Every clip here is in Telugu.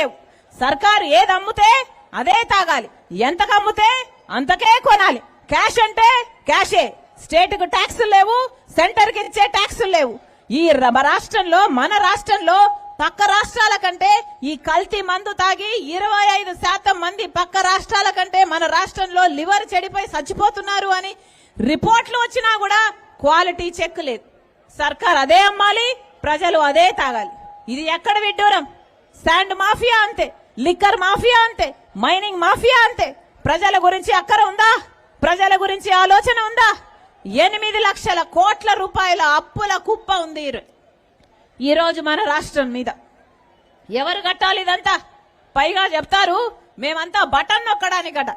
లేవు. సర్కారు ఏది అమ్ముతే అదే తాగాలి. ఎంతకు అమ్ముతే అంతకే కొనాలి. క్యాష్ అంటే క్యాషే. స్టేట్కు ట్యాక్సులు లేవు సెంటర్కి ఇచ్చే ట్యాక్సులు లేవు. ఈ రాష్ట్రంలో మన రాష్ట్రంలో పక్క రాష్ట్రాల కంటే ఈ కల్తీ మందు తాగి ఇరవై ఐదు శాతం మంది పక్క రాష్ట్రాల కంటే మన రాష్ట్రంలో లివర్ చెడిపోయి చచ్చిపోతున్నారు అని రిపోర్ట్లు వచ్చినా కూడా క్వాలిటీ చెక్ లేదు. సర్కార్ అదే అమ్మాలి ప్రజలు అదే తాగాలి. ఇది ఎక్కడ విడ్డూరం? శాండ్ మాఫియా అంతే లిక్కర్ మాఫియా అంతే మైనింగ్ మాఫియా అంతే. ప్రజల గురించి అక్కర ఉందా? ప్రజల గురించి ఆలోచన ఉందా? ఎనిమిది లక్షల కోట్ల రూపాయల అప్పుల కుప్ప ఉంది ఈరోజు మన రాష్ట్రం మీద. ఎవరు కట్టాలి ఇదంతా? పైగా చెప్తారు మేమంతా బటన్ నొక్కడానికట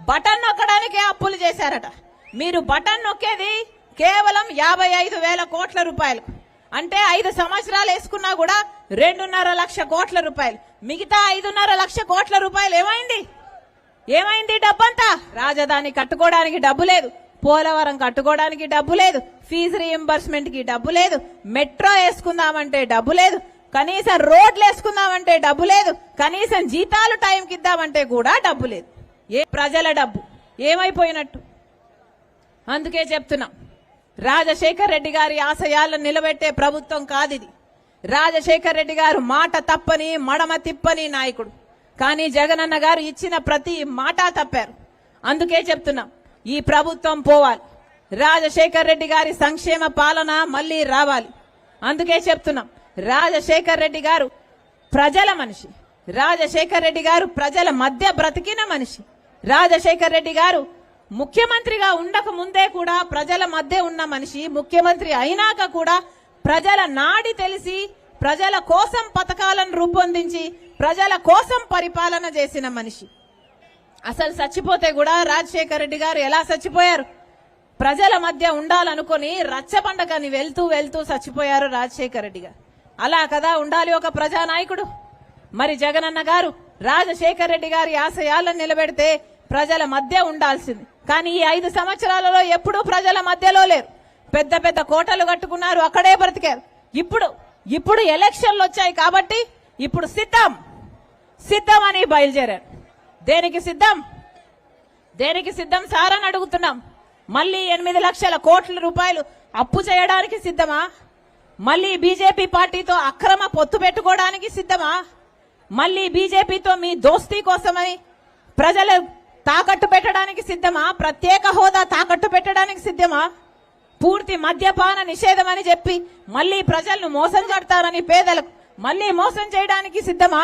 బటన్ నొక్కడానికే అప్పులు చేశారట. మీరు బటన్ నొక్కేది కేవలం యాభై ఐదు వేల కోట్ల రూపాయలు. అంటే ఐదు సంవత్సరాలు వేసుకున్నా కూడా రెండున్నర లక్ష కోట్ల రూపాయలు. మిగతా ఐదున్నర లక్ష కోట్ల రూపాయలు ఏమైంది? ఏమైంది డబ్బంతా? రాజధాని కట్టుకోవడానికి డబ్బు లేదు. పోలవరం కట్టుకోవడానికి డబ్బు లేదు. ఫీజు రీఎంబర్స్మెంట్కి డబ్బు లేదు. మెట్రో వేసుకుందామంటే డబ్బు లేదు. కనీసం రోడ్లు వేసుకుందామంటే డబ్బు లేదు. కనీసం జీతాలు టైంకి ఇద్దామంటే కూడా డబ్బు లేదు. ఏ ప్రజల డబ్బు? ఏమైపోయినట్టు? అందుకే చెప్తున్నాం. రాజశేఖర్ రెడ్డి గారి ఆశయాలను నిలబెట్టే ప్రభుత్వం కాదిది. రాజశేఖర్ రెడ్డి గారు మాట తప్పని మడమ తిప్పని నాయకుడు. కానీ జగనన్న గారు ఇచ్చిన ప్రతి మాట తప్పారు. అందుకే చెప్తున్నాం ఈ ప్రభుత్వం పోవాలి. రాజశేఖర్ రెడ్డి గారి సంక్షేమ పాలన మళ్ళీ రావాలి. అందుకే చెప్తున్నాం రాజశేఖర్ రెడ్డి గారు ప్రజల మనిషి. రాజశేఖర్ రెడ్డి గారు ప్రజల మధ్య బ్రతికిన మనిషి. రాజశేఖర్ రెడ్డి గారు ముఖ్యమంత్రిగా ఉండక ముందే కూడా ప్రజల మధ్య ఉన్న మనిషి ముఖ్యమంత్రి అయినాక కూడా ప్రజల నాడి తెలిసి ప్రజల కోసం పథకాలను రూపొందించి ప్రజల కోసం పరిపాలన చేసిన మనిషి. అసలు చచ్చిపోతే కూడా రాజశేఖర రెడ్డి గారు ఎలా చచ్చిపోయారు? ప్రజల మధ్య ఉండాలనుకొని రచ్చబండకని వెళ్తూ వెళ్తూ చచ్చిపోయారు రాజశేఖర రెడ్డి గారు. అలా కదా ఉండాలి ఒక ప్రజానాయకుడు. మరి జగనన్న గారు రాజశేఖర రెడ్డి గారి ఆశయాలను నిలబెడితే ప్రజల మధ్య ఉండాల్సింది. కానీ ఈ ఐదు సంవత్సరాలలో ఎప్పుడూ ప్రజల మధ్యలో లేరు. పెద్ద పెద్ద కోటలు కట్టుకున్నారు అక్కడే బ్రతికారు. ఇప్పుడు ఇప్పుడు ఎలక్షన్లు వచ్చాయి కాబట్టి ఇప్పుడు సిద్ధం. సిద్ధం అని బయలుదేరారు. దేనికి సిద్ధం? దేనికి సిద్ధం? సార్ అని అడుగుతున్నాం. మళ్ళీ ఎనిమిది లక్షల కోట్ల రూపాయలు అప్పు చేయడానికి సిద్ధమా? మళ్ళీ బీజేపీ పార్టీతో అక్రమ పొత్తు పెట్టుకోవడానికి సిద్ధమా? మళ్ళీ బీజేపీతో మీ దోస్తీ కోసమని ప్రజలు తాకట్టు పెట్టడానికి సిద్ధమా? ప్రత్యేక హోదా తాకట్టు పెట్టడానికి సిద్ధమా? పూర్తి మద్యపాన నిషేధం అని చెప్పి మళ్ళీ ప్రజలను మోసం కడతారని పేదలకు మళ్ళీ మోసం చేయడానికి సిద్ధమా?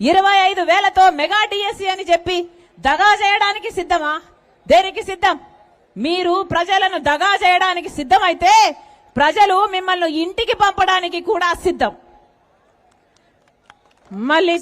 ఇరవై ఐదు వేలతో మెగా డిఎస్సి అని చెప్పి దగా చేయడానికి సిద్ధమా? దేనికి సిద్ధం? మీరు ప్రజలను దగా చేయడానికి సిద్ధమైతే ప్రజలు మిమ్మల్ని ఇంటికి పంపడానికి కూడా సిద్ధం. మళ్ళీ